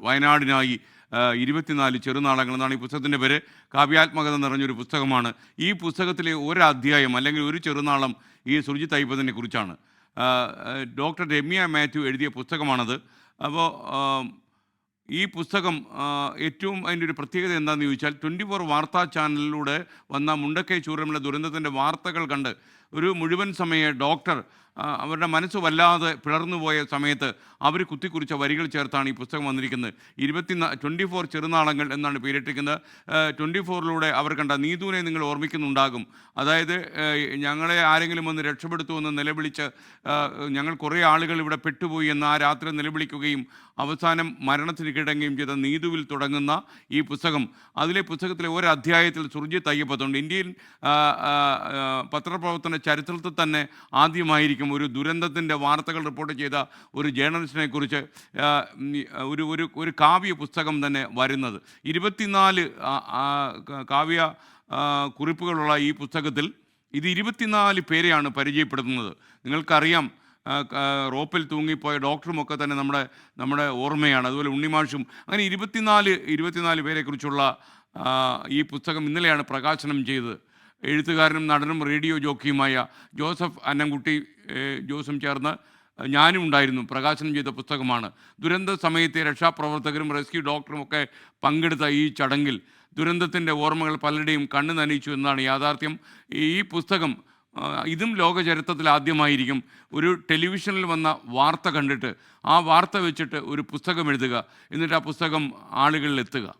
വയനാടിനായി ഇരുപത്തിനാല് ചെറുനാളങ്ങൾ എന്നാണ് ഈ പുസ്തകത്തിന്റെ പേര്. കാവ്യാത്മകത നിറഞ്ഞൊരു പുസ്തകമാണ്. ഈ പുസ്തകത്തിലെ ഒരധ്യായം അല്ലെങ്കിൽ ഒരു ചെറുനാളം ഈ സുർജിത് അയ്യപ്പതിനെ കുറിച്ചാണ്. ഡോക്ടർ രമ്യ മാത്യു എഴുതിയ പുസ്തകമാണത്. അപ്പോൾ ഈ പുസ്തകം ഏറ്റവും അതിന്റെ ഒരു പ്രത്യേകത എന്താണെന്ന് ചോദിച്ചാൽ ട്വന്റി ഫോർ വാർത്താ ചാനലിലൂടെ വന്ന മുണ്ടക്കൈ ചൂരമിലെ ദുരന്തത്തിന്റെ വാർത്തകൾ കണ്ട് ഒരു മുഴുവൻ സമയ ഡോക്ടർ അവരുടെ മനസ്സ് വല്ലാതെ പിളർന്നുപോയ സമയത്ത് അവർ കുത്തിക്കുറിച്ച വരികൾ ചേർത്താണ് ഈ പുസ്തകം വന്നിരിക്കുന്നത്. ഇരുപത്തി ട്വന്റി ഫോർ ചെറുനാളങ്ങൾ എന്നാണ് പേരിട്ടിരിക്കുന്നത്. ട്വന്റി ഫോറിലൂടെ അവർ കണ്ട നീതുവിനെ നിങ്ങൾ ഓർമ്മിക്കുന്നുണ്ടാകും. അതായത് ഞങ്ങളെ ആരെങ്കിലും ഒന്ന് രക്ഷപ്പെടുത്തുമെന്ന് നിലവിളിച്ച് ഞങ്ങൾ കുറേ ആളുകൾ ഇവിടെ പെട്ടുപോയി എന്ന് ആ രാത്രി നിലവിളിക്കുകയും അവസാനം മരണത്തിന് കിടങ്ങുകയും ചെയ്ത നീതുവിൽ തുടങ്ങുന്ന ഈ പുസ്തകം. അതിലെ പുസ്തകത്തിലെ ഒരു അധ്യായത്തിൽ സുർജിത്ത് അയ്യപ്പത്തുണ്ട്. ഇന്ത്യയിൽ പത്രപ്രവർത്തന ചരിത്രത്തിൽ തന്നെ ആദ്യമായിരിക്കും ഒരു ദുരന്തത്തിന്റെ വാർത്തകൾ റിപ്പോർട്ട് ചെയ്ത ഒരു ജേർണലിസ്റ്റിനെ കുറിച്ച് ഒരു ഒരു ഒരു കാവ്യ പുസ്തകം തന്നെ വരുന്നത്. ഇരുപത്തിനാല് കാവ്യ കുറിപ്പുകളുള്ള ഈ പുസ്തകത്തിൽ ഇത് ഇരുപത്തിനാല് പേരെയാണ് പരിചയപ്പെടുത്തുന്നത്. നിങ്ങൾക്കറിയാം റോപ്പിൽ തൂങ്ങിപ്പോയ ഡോക്ടറുമൊക്കെ തന്നെ നമ്മുടെ നമ്മുടെ ഓർമ്മയാണ്. അതുപോലെ ഉണ്ണിമാഷും അങ്ങനെ ഇരുപത്തിനാല് ഇരുപത്തിനാല് പേരെക്കുറിച്ചുള്ള ഈ പുസ്തകം ഇന്നലെയാണ് പ്രകാശനം ചെയ്തത്. എഴുത്തുകാരനും നടനും റേഡിയോ ജോക്കിയുമായ ജോസഫ് അന്നംകുട്ടി ജോസും ചേർന്ന് ഞാനും ഉണ്ടായിരുന്നു പ്രകാശനം ചെയ്ത പുസ്തകമാണ്. ദുരന്ത സമയത്തെ രക്ഷാപ്രവർത്തകരും റെസ്ക്യൂ ഡോക്ടറും ഒക്കെ പങ്കെടുത്ത ഈ ചടങ്ങിൽ ദുരന്തത്തിന്റെ ഓർമ്മകൾ പലരുടെയും കണ്ണു നനയിച്ചു എന്നാണ് യാഥാർത്ഥ്യം. ഈ പുസ്തകം ഇതും ലോക ചരിത്രത്തിൽ ആദ്യമായിരിക്കും. ഒരു ടെലിവിഷനിൽ വന്ന വാർത്ത കണ്ടിട്ട് ആ വാർത്ത വെച്ചിട്ട് ഒരു പുസ്തകം എഴുതുക. എന്നിട്ട് ആ പുസ്തകം ആളുകളിൽ എത്തുക.